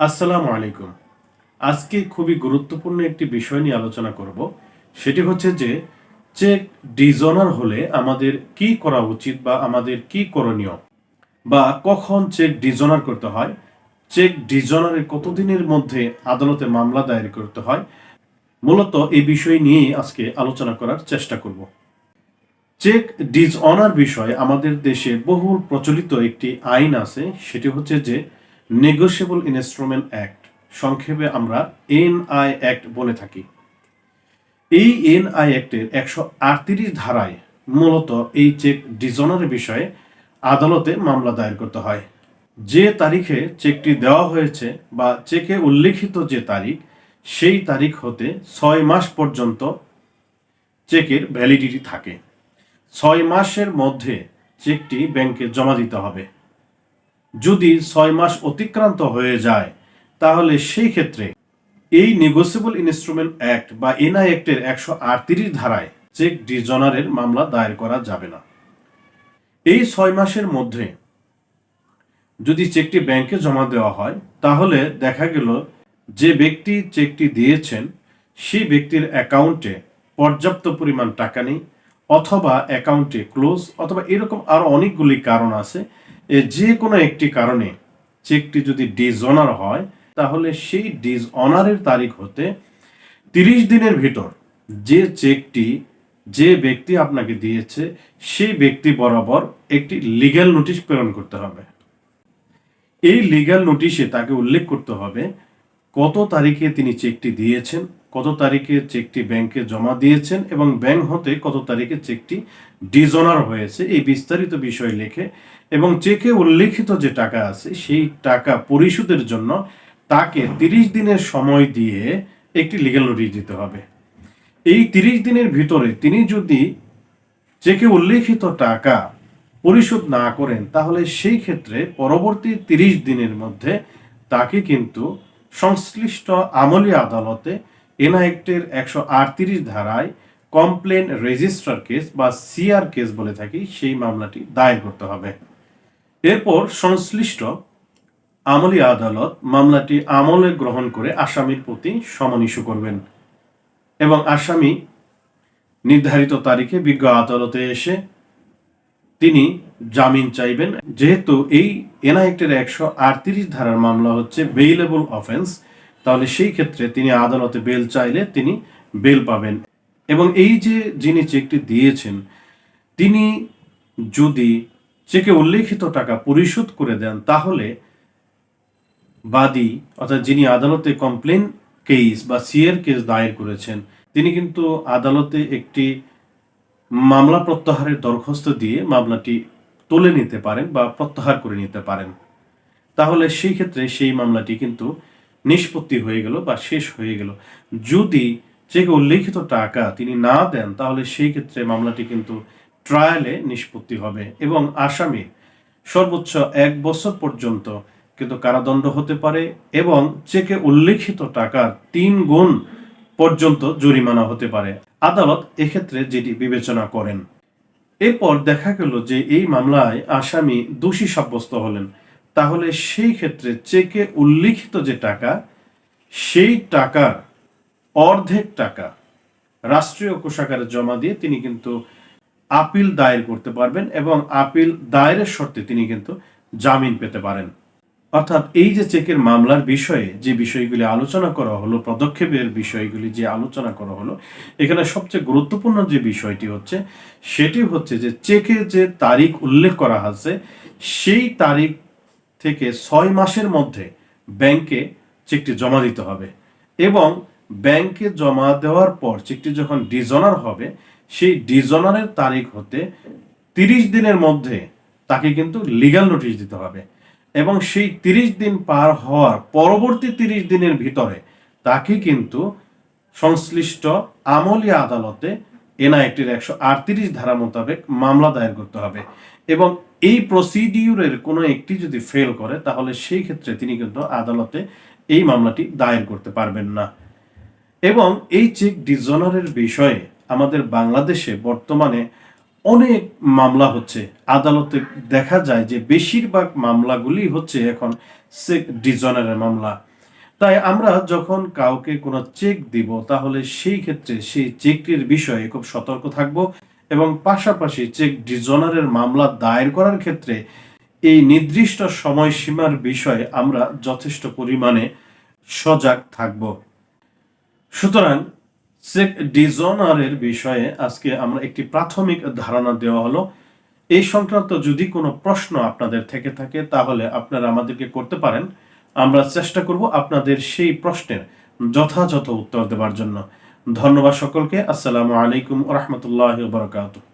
আসসালামু আলাইকুম। আজকে খুবই গুরুত্বপূর্ণ একটি বিষয় নিয়ে আলোচনা করব। সেটি হচ্ছে যে, চেক ডিজনার হলে আমাদের কি করা উচিত বা আমাদের কি করণীয়? বা কখন চেক ডিজনার করতে হয়? চেক ডিজনারের কতদিনের মধ্যে আদালতে মামলা দায়ের করতে হয়? মূলত এই বিষয় নিয়েই আজকে আলোচনা করার চেষ্টা করব। চেক ডিসঅনার বিষয়ে আমাদের দেশে বহুল প্রচলিত একটি আইন আছে। সেটি হচ্ছে যে নেগোশিয়েবল ইনস্ট্রুমেন্ট অ্যাক্ট সংক্ষেপে আমরা এনআই অ্যাক্ট বলে থাকি। এই এনআই অ্যাক্টের একশো আটত্রিশ ধারায় মূলত এই চেক ডিসঅনারের বিষয়ে আদালতে মামলা দায়ের করতে হয়। যে তারিখে চেকটি দেওয়া হয়েছে বা চেকে উল্লেখিত যে তারিখ, সেই তারিখ হতে ছয় মাস পর্যন্ত চেকের ভ্যালিডিটি থাকে। ছয় মাসের মধ্যে চেকটি ব্যাংকে জমা দিতে হবে। যদি ছয় মাস অতিক্রান্ত হয়ে যায়, তাহলে সেই ক্ষেত্রে এই নেগোসিয়েবল ইনস্ট্রুমেন্ট অ্যাক্ট বা এনআই অ্যাক্টের একশো আটত্রিশ ধারায় চেক ডিজনারের মামলা দায়ের করা যাবে না। এই ছয় মাসের মধ্যে যদি চেকটি ব্যাংকে জমা দেওয়া হয়, তাহলে দেখা গেল যে ব্যক্তি চেকটি দিয়েছেন, সেই ব্যক্তির অ্যাকাউন্টে পর্যাপ্ত পরিমাণ টাকা নেই, অথবা অ্যাকাউন্টে ক্লোজ অথবা এরকম আরও অনেকগুলি কারণ আছে এ যে কোনো একটি কারণে চেকটি যদি ডিসঅনার হয়, তাহলে সেই ডিসঅনারের তারিখ হতে তিরিশ দিনের ভিতর যে চেকটি যে ব্যক্তি আপনাকে দিয়েছে, সেই ব্যক্তি বরাবর একটি লিগ্যাল নোটিশ প্রেরণ করতে হবে। এই লিগ্যাল নোটিশে তাকে উল্লেখ করতে হবে কত তারিখে তিনি চেকটি দিয়েছেন কত তারিখে চেকটি ব্যাংকে জমা দিয়েছেন এবং ব্যাংক হতে কত তারিখে চেকটি ডিজনার হয়েছে, এই বিস্তারিত বিষয় লেখে। এবং চেকে উল্লেখিত যে টাকা আছে, সেই টাকা পরিশোধের জন্য তাকে তিরিশ দিনের সময় দিয়ে একটি লিগ্যাল নোটিশ দিতে হবে। এই তিরিশ দিনের ভিতরে তিনি যদি চেকে উল্লেখিত টাকা পরিশোধ না করেন, তাহলে সেই ক্ষেত্রে পরবর্তী তিরিশ দিনের মধ্যে তাকে কিন্তু সংশ্লিষ্ট আমলি আদালতে এনআইক্টের একশো আটত্রিশ ধারায় কমপ্লেন রেজিস্ট্রার কেস বা সিআর কেস বলে থাকি, সেই মামলাটি দায়ের করতে হবে। এরপর সংশ্লিষ্ট আমলি আদালত মামলাটি আমলে গ্রহণ করে আসামির প্রতি সমন ইস্যু করবেন এবং আসামি নির্ধারিত তারিখে বিজ্ঞ আদালতে এসে তিনি জামিন চাইবেন। যেহেতু এই এনআইক্টের একশো আটত্রিশ ধারার মামলা হচ্ছে বেইলেবল অফেন্স তাহলে সেই ক্ষেত্রে তিনি আদালতে বেল চাইলে তিনি বেল পাবেন। এবং এই যে যিনি চেকটি দিয়েছেন, তিনি যদি চেকে উল্লেখিত টাকা পরিশোধ করে দেন, তাহলে বাদী, অর্থাৎ যিনি আদালতে কমপ্লেন কেস বা সিএর কেস দায়ের করেছেন, তিনি কিন্তু আদালতে একটি মামলা প্রত্যাহারের দরখাস্ত দিয়ে মামলাটি তুলে নিতে পারেন বা প্রত্যাহার করে নিতে পারেন। তাহলে সেই ক্ষেত্রে সেই মামলাটি কিন্তু নিষ্পত্তি হয়ে গেল বা শেষ হয়ে গেল। যদি চেকে উল্লেখিত টাকা তিনি না দেন, তাহলে সেই ক্ষেত্রে মামলাটি কিন্তু ট্রায়ালে নিষ্পত্তি হবে এবং আসামি সর্বোচ্চ এক বছর পর্যন্ত কিন্তু কারাদণ্ড হতে পারে এবং চেকে উল্লেখিত টাকার তিন গুণ পর্যন্ত জরিমানা হতে পারে। আদালত এক্ষেত্রে যেটি বিবেচনা করেন, এরপর দেখা গেল যে এই মামলায় আসামি দোষী সাব্যস্ত হলেন। তাহলে সেই ক্ষেত্রে চেকে উল্লিখিত যে টাকা, সেই টাকার অর্ধেক টাকা রাষ্ট্রীয় কোষাগারে জমা দিয়ে তিনি কিন্তু আপিল দায়ের করতে পারবেন এবং আপিল দায়েরের শর্তে তিনি কিন্তু জামিন পেতে পারেন। অর্থাৎ এই যে চেকের মামলার বিষয়ে যে বিষয়গুলি আলোচনা করা হলো, পদক্ষেপের বিষয়গুলি যে আলোচনা করা হলো, এখানে সবচেয়ে গুরুত্বপূর্ণ যে বিষয়টি হচ্ছে, সেটি হচ্ছে যে চেকে যে তারিখ উল্লেখ করা আছে, সেই তারিখ থেকে ছয় মাসের মধ্যে ব্যাংকে চেকটি জমা দিতে হবে এবং ব্যাংকে জমা দেওয়ার পর চেকটি যখন ডিজনার হবে, সেই ডিজনারের তারিখ হতে তিরিশ দিনের মধ্যে তাকে কিন্তু লিগ্যাল নোটিশ দিতে হবে এবং সেই তিরিশ দিন পার হওয়ার পরবর্তী তিরিশ দিনের ভিতরে তাকে কিন্তু সংশ্লিষ্ট আমলি আদালতে এনআইটির একশো আটত্রিশ ধারা মোতাবেক মামলা দায়ের করতে হবে এবং এই প্রসিডিউরের কোনো একটি যদি ফেল করে, তাহলে সেই ক্ষেত্রে তিনি কিন্তু আদালতে এই মামলাটি দায়ের করতে পারবেন না। এবং এই চেক ডিজনারের বিষয়ে আমাদের বাংলাদেশে বর্তমানে অনেক মামলা হচ্ছে। আদালতে দেখা যায় যে বেশিরভাগ মামলাগুলি হচ্ছে এখন চেক ডিজনারের মামলা। তাই আমরা যখন কাউকে কোনো চেক দিব, তাহলে সেই ক্ষেত্রে সেই চেকটির বিষয়ে খুব সতর্ক থাকব এবং পাশাপাশি চেক ডিজনারের মামলা দায়ের করার ক্ষেত্রে এই নির্দিষ্ট সময়সীমার বিষয়ে আমরা যথেষ্ট পরিমাণে সজাগ থাকব। সুতরাং চেক ডিজনারের বিষয়ে আজকে আমরা একটি প্রাথমিক ধারণা দেওয়া হলো। এই সংক্রান্ত যদি কোনো প্রশ্ন আপনাদের থেকে থাকে, তাহলে আপনারা আমাদেরকে করতে পারেন। আমরা চেষ্টা করব আপনাদের সেই প্রশ্নের যথাযথ উত্তর দেওয়ার জন্য। ধন্যবাদ সকলকে। আসসালামু আলাইকুম রহমতুল্লাহ বারকাতুহ।